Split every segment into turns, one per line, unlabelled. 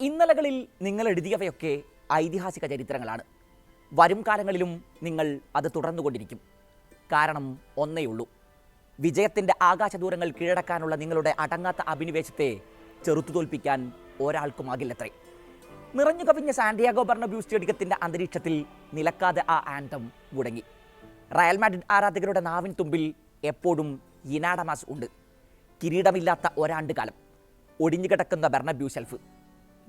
ഇന്നലകളിൽ നിങ്ങൾ എഴുതിയവയൊക്കെ ഐതിഹാസിക ചരിത്രങ്ങളാണ്. വരും കാലങ്ങളിലും നിങ്ങൾ അത് തുടർന്നുകൊണ്ടിരിക്കും. കാരണം ഒന്നേയുള്ളൂ വിജയത്തിന്റെ ആകാശദൂരങ്ങൾ കീഴടക്കാനുള്ള നിങ്ങളുടെ അടങ്ങാത്ത അഭിനിവേശത്തെ ചെറുത്തു തോൽപ്പിക്കാൻ ഒരാൾക്കുമാകില്ലത്രേ നിറഞ്ഞു കവിഞ്ഞ സാന്റിയാഗോ ബർണബ്യൂ സ്റ്റേഡിയത്തിന്റെ അന്തരീക്ഷത്തിൽ നിലക്കാതെ ആ ആൻഡം മുടങ്ങി. റയൽ മാഡ്രിഡ് ആരാധകരുടെ നാവിൻ തുമ്പിൽ എപ്പോഴും ഇനാഡമാസ് ഉണ്ട്. കിരീടമില്ലാത്ത ഒരാണ്ട് കാലം ഒടിഞ്ഞുകിടക്കുന്ന ബെർണബ്യൂ ഷെൽഫ്.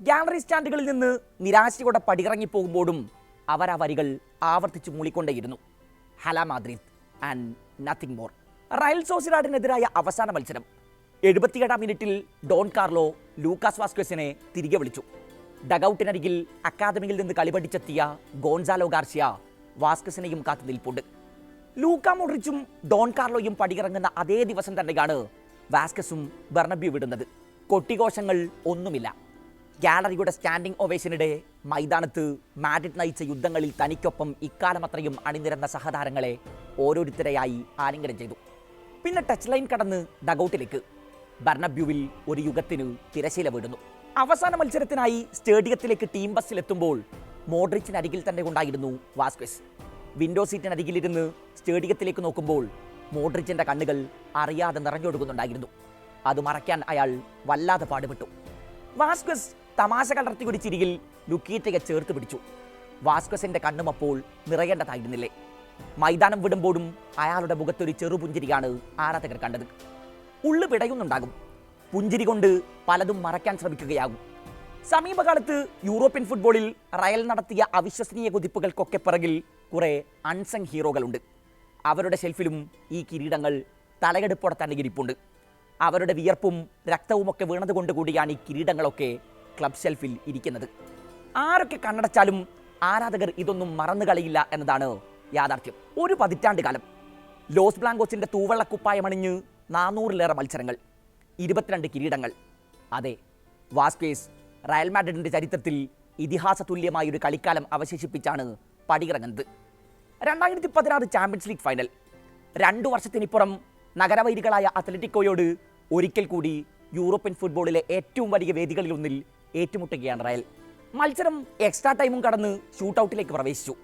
ഗാലറി സ്റ്റാൻഡുകളിൽ നിന്ന് നിരാശയോടെ പടിയിറങ്ങിപ്പോകുമ്പോഴും അവർ ആ വരികൾ ആവർത്തിച്ച് മൂളിക്കൊണ്ടേയിരുന്നു. Hala Madrid and nothing more. Real സോസിഡാഡിനെതിരായ അവസാന മത്സരം. എഴുപത്തിയേഴാം മിനിറ്റിൽ ഡോൺ കാർലോ ലൂക്കാസ് വാസ്ക്വസിനെ തിരികെ വിളിച്ചു. ഡഗൌട്ടിനരികിൽ അക്കാദമിയിൽ നിന്ന് കളിപഠിച്ചെത്തിയ ഗോൺസാലോ ഗാർസിയ വാസ്കസിനെയും കാത്തു നിൽപ്പുണ്ട്. ലൂക്ക മോഡ്രിച്ചും ഡോൺ കാർലോയും പടിയിറങ്ങുന്ന അതേ ദിവസം തന്നെയാണ് വാസ്കസും ബർണബ്യു വിടുന്നത്. കൊട്ടിഘോഷങ്ങൾ ഒന്നുമില്ല. ഗാലറിയുടെ സ്റ്റാൻഡിംഗ് ഒവേഷനിടെ മൈതാനത്ത് മാഡ്രിഡ് നയിച്ച യുദ്ധങ്ങളിൽ തനിക്കൊപ്പം ഇക്കാലം അത്രയും അണിനിരന്ന സഹതാരങ്ങളെ ഓരോരുത്തരെയായി ആലിംഗനം ചെയ്തു. പിന്നെ ടച്ച് ലൈൻ കടന്ന് ഡഗൌട്ടിലേക്ക് ബർണബ്യുവിൽ ഒരു യുഗത്തിന് തിരശീല വീടുന്നു അവസാന മത്സരത്തിനായി സ്റ്റേഡിയത്തിലേക്ക് ടീം ബസ്സിലെത്തുമ്പോൾ മോഡ്രിച്ചിന് അരികിൽ തന്നെ ഉണ്ടായിരുന്നു വാസ്ക്വസ് വിൻഡോ സീറ്റിനരികിലിരുന്ന് സ്റ്റേഡിയത്തിലേക്ക് നോക്കുമ്പോൾ മോഡ്രിച്ചിന്റെ കണ്ണുകൾ അറിയാതെ നിറഞ്ഞൊടുക്കുന്നുണ്ടായിരുന്നു അത് മറയ്ക്കാൻ അയാൾ വല്ലാതെ പാടുപെട്ടു. വാസ്ക്വസ് തമാശ കലർത്തി ഒരു ചിരിയിൽ ലുക്കീറ്റയെ ചേർത്ത് പിടിച്ചു. വാസ്കസിന്റെ കണ്ണും അപ്പോൾ നിറയേണ്ടതായിരുന്നില്ലേ? മൈതാനം വിടുമ്പോഴും അയാളുടെ മുഖത്തൊരു ചെറുപുഞ്ചിരിയാണ് ആരാധകർ കണ്ടത്. ഉള്ളു പിടയുന്നുണ്ടാകും. പുഞ്ചിരി കൊണ്ട് പലതും മറയ്ക്കാൻ ശ്രമിക്കുകയാകും. സമീപകാലത്ത് യൂറോപ്യൻ ഫുട്ബോളിൽ റയൽ നടത്തിയ അവിശ്വസനീയ കുതിപ്പുകൾക്കൊക്കെ പിറകിൽ കുറേ അൺസങ് ഹീറോകളുണ്ട് അവരുടെ ഷെൽഫിലും ഈ കിരീടങ്ങൾ തലയെടുപ്പോടെ തന്നെ ഇരിപ്പുണ്ട്. അവരുടെ വിയർപ്പും രക്തവുമൊക്കെ വീണതുകൊണ്ട് കൂടിയാണ് ഈ കിരീടങ്ങളൊക്കെ ക്ലബ് ഷെൽഫിൽ ഇരിക്കുന്നത്. ആരൊക്കെ കണ്ണടച്ചാലും ആരാധകർ ഇതൊന്നും മറന്നു കളയില്ല എന്നതാണ് യാഥാർത്ഥ്യം. ഒരു പതിറ്റാണ്ട് കാലം ലോസ് ബ്ലാങ്കോസിന്റെ തൂവള്ളക്കുപ്പായമണിഞ്ഞ് നാനൂറിലേറെ മത്സരങ്ങൾ ഇരുപത്തിരണ്ട് കിരീടങ്ങൾ. അതെ വാസ്കേസ് റയൽ മാഡ്രിഡിന്റെ ചരിത്രത്തിൽ ഇതിഹാസ തുല്യമായ ഒരു കളിക്കാലം അവശേഷിപ്പിച്ചാണ് പടിയിറങ്ങുന്നത്. രണ്ടായിരത്തി പതിനാറ് ചാമ്പ്യൻസ് ലീഗ് ഫൈനൽ. രണ്ടു വർഷത്തിനിപ്പുറം നഗരവൈരികളായ അത്ലറ്റിക്കോയോട് ഒരിക്കൽ കൂടി യൂറോപ്യൻ ഫുട്ബോളിലെ ഏറ്റവും വലിയ വേദികളിലൊന്നിൽ ഏറ്റുമുട്ടുകയാണ് റയൽ. മത്സരം എക്സ്ട്രാ ടൈമും കടന്ന് ഷൂട്ടൗട്ടിലേക്ക് പ്രവേശിച്ചു.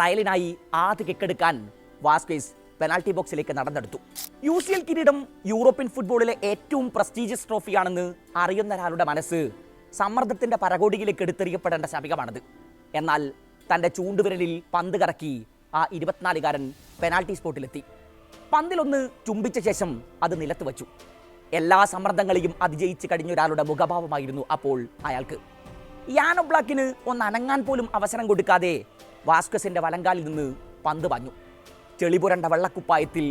റയലിനായി ആദ്യ കിക്കെടുക്കാൻ വാസ്കേസ് പെനാൽറ്റി ബോക്സിലേക്ക് നടന്നെടുത്തു. യു സി എൽ കിരീടം യൂറോപ്യൻ ഫുട്ബോളിലെ ഏറ്റവും പ്രസ്റ്റീജിയസ് ട്രോഫിയാണെന്ന് അറിയുന്ന ഒരാളുടെ മനസ്സ് സമ്മർദ്ദത്തിന്റെ പരകോടിയിലേക്ക് എടുത്തെറിയപ്പെടേണ്ട ശപികമാണത് എന്നാൽ തന്റെ ചൂണ്ടുവിരലിൽ പന്ത് കറക്കി ആ ഇരുപത്തിനാലുകാരൻ പെനാൽറ്റി സ്പോട്ടിലെത്തി പന്തിലൊന്ന് ചുംബിച്ച ശേഷം അത് നിലത്ത് വച്ചു. എല്ലാ സമ്മർദ്ദങ്ങളെയും അതിജയിച്ച് കഴിഞ്ഞ ഒരാളുടെ മുഖഭാവമായിരുന്നു അപ്പോൾ അയാൾക്ക്. യാനോ ബ്ലാക്കിന് ഒന്ന് അനങ്ങാൻ പോലും അവസരം കൊടുക്കാതെ വാസ്കസിന്റെ വലങ്കാലിൽ നിന്ന് പന്ത് പാഞ്ഞു. ചെളിപുരണ്ട വെള്ളക്കുപ്പായത്തിൽ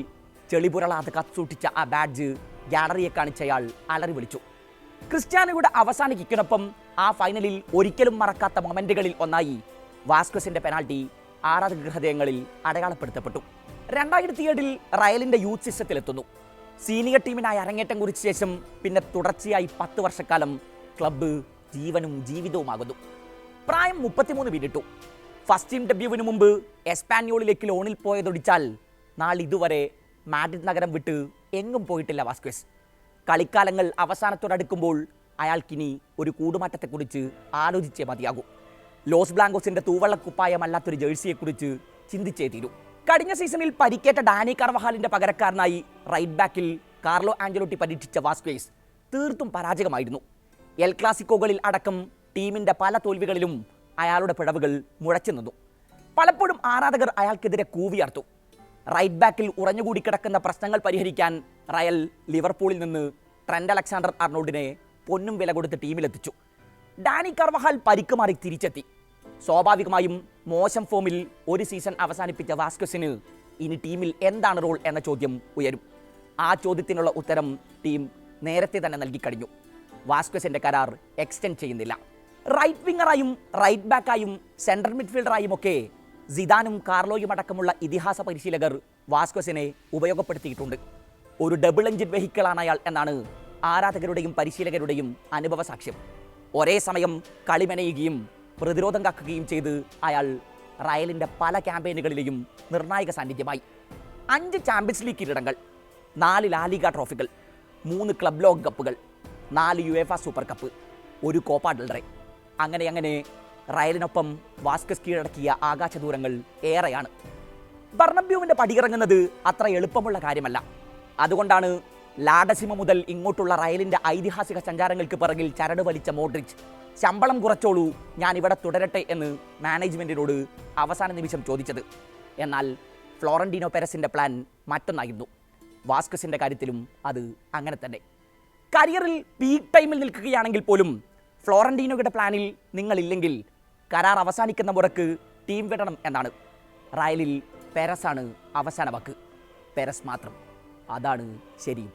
ചെളിപുരളാതെ കത്തൂട്ടിച്ച ആ ബാഡ്ജ് ഗാലറിയെ കാണിച്ചയാൾ അലറി വിളിച്ചു. ക്രിസ്ത്യാനോയുടെ അവസാന കിക്കിനൊപ്പം ആ ഫൈനലിൽ ഒരിക്കലും മറക്കാത്ത മൊമെന്റുകളിൽ ഒന്നായി വാസ്കസിന്റെ പെനാൾട്ടി ആരാധക ഹൃദയങ്ങളിൽ അടയാളപ്പെടുത്തപ്പെട്ടു. രണ്ടായിരത്തി ഏഴിൽ റയലിന്റെ യൂത്ത് സിസ്റ്റത്തിലെത്തുന്നു. സീനിയർ ടീമിനായി അരങ്ങേറ്റം കുറിച്ച ശേഷം പിന്നെ തുടർച്ചയായി പത്ത് വർഷക്കാലം ക്ലബ്ബ് ജീവനും ജീവിതവുമാകുന്നു. പ്രായം മുപ്പത്തിമൂന്ന് പിന്നിട്ടു. ഫസ്റ്റ് ടീം ഡെബ്യൂവിന് മുമ്പ് എസ്പാനിയോളിലേക്ക് ലോണിൽ പോയതൊടിച്ചാൽ നാളിതുവരെ മാഡ്രിഡ് നഗരം വിട്ട് എങ്ങും പോയിട്ടില്ല വാസ്ക്വസ്. കളിക്കാലങ്ങൾ അവസാനത്തോടടുക്കുമ്പോൾ അയാൾക്കിനി ഒരു കൂടുമാറ്റത്തെക്കുറിച്ച് ആലോചിച്ചേ മതിയാകൂ. ലോസ് ബ്ലാങ്കോസിന്റെ തൂവള്ളക്കുപ്പായമല്ലാത്തൊരു ജേഴ്സിയെക്കുറിച്ച് ചിന്തിച്ചേ തീരൂ. കഴിഞ്ഞ സീസണിൽ പരിക്കേറ്റ ഡാനി കർവഹാലിന്റെ പകരക്കാരനായി റൈറ്റ് ബാക്കിൽ കാർലോ ആഞ്ചലോട്ടി പരീക്ഷിച്ച വാസ്ക്വേസ് തീർത്തും പരാജയമായിരുന്നു. എൽ ക്ലാസിക്കോകളിൽ അടക്കം ടീമിന്റെ പല തോൽവികളിലും അയാളുടെ പിഴവുകൾ മുഴച്ചു നിന്നു. പലപ്പോഴും ആരാധകർ അയാൾക്കെതിരെ കൂവിയാർത്തു റൈറ്റ് ബാക്കിൽ ഉറഞ്ഞുകൂടി കിടക്കുന്ന പ്രശ്നങ്ങൾ പരിഹരിക്കാൻ റയൽ ലിവർപൂളിൽ നിന്ന് ട്രെൻഡ് അലക്സാണ്ടർ അർണോൾഡിനെ പൊന്നും വില കൊടുത്ത് ടീമിലെത്തിച്ചു. ഡാനി കർവഹാൽ പരിക്ക് മാറി തിരിച്ചെത്തി. സ്വാഭാവികമായും മോശം ഫോമിൽ ഒരു സീസൺ അവസാനിപ്പിച്ച വാസ്കസിന് ഇനി ടീമിൽ എന്താണ് റോൾ എന്ന ചോദ്യം ഉയരും. ആ ചോദ്യത്തിനുള്ള ഉത്തരം ടീം നേരത്തെ തന്നെ നൽകിക്കഴിഞ്ഞു വാസ്കസിന്റെ കരാർ എക്സ്റ്റെൻഡ് ചെയ്യുന്നില്ല. റൈറ്റ് വിങ്ങറായും റൈറ്റ് ബാക്കായും സെൻട്രൽ മിഡ്ഫീൽഡറായും ഒക്കെ സിദാനും കാർലോയും അടക്കമുള്ള ഇതിഹാസ പരിശീലകർ വാസ്കസിനെ ഉപയോഗപ്പെടുത്തിയിട്ടുണ്ട്. ഒരു ഡബിൾ എഞ്ചിൻ വെഹിക്കിളാണ് അയാൾ എന്നാണ് ആരാധകരുടെയും പരിശീലകരുടെയും അനുഭവ സാക്ഷ്യം. ഒരേ സമയം കളിമെനയുകയും പ്രതിരോധം കാക്കുകയും ചെയ്ത് അയാൾ റയലിന്റെ പല ക്യാമ്പയിനുകളിലെയും നിർണായക സാന്നിധ്യമായി. അഞ്ച് ചാമ്പ്യൻസ് ലീഗ് കിരീടങ്ങൾ. നാല് ലാലിക ട്രോഫികൾ മൂന്ന് ക്ലബ് ലോക കപ്പുകൾ നാല് യു എഫ സൂപ്പർ കപ്പ് ഒരു കോപ്പ ഡൽറെ അങ്ങനെ അങ്ങനെ റയലിനൊപ്പം വാസ്കസ് കീഴടക്കിയ ആകാശ ദൂരങ്ങൾ ഏറെയാണ്. ബർണബ്യൂവിന്റെ പടിയിറങ്ങുന്നത് അത്ര എളുപ്പമുള്ള കാര്യമല്ല. അതുകൊണ്ടാണ് ലാഡസിമ മുതൽ ഇങ്ങോട്ടുള്ള റയലിന്റെ ഐതിഹാസിക സഞ്ചാരങ്ങൾക്ക് പിറകിൽ ചരട് വലിച്ച മോഡ്രിച്ച് ശമ്പളം കുറച്ചോളൂ ഞാൻ ഇവിടെ തുടരട്ടെ എന്ന് മാനേജ്മെന്റിനോട് അവസാന നിമിഷം ചോദിച്ചത്. എന്നാൽ ഫ്ലോറന്റീനോ പെരസിന്റെ പ്ലാൻ മറ്റൊന്നായിരുന്നു. വാസ്കസിന്റെ കാര്യത്തിലും അത് അങ്ങനെ തന്നെ. കരിയറിൽ പീക്ക് ടൈമിൽ നിൽക്കുകയാണെങ്കിൽ പോലും ഫ്ലോറന്റീനോയുടെ പ്ലാനിൽ നിങ്ങളില്ലെങ്കിൽ കരാർ അവസാനിക്കുന്ന മുറക്ക് ടീം വിടണം എന്നാണ്. റയലിൽ പെരസാണ് അവസാന വാക്ക്. പെരസ് മാത്രം. അതാണ് ശരി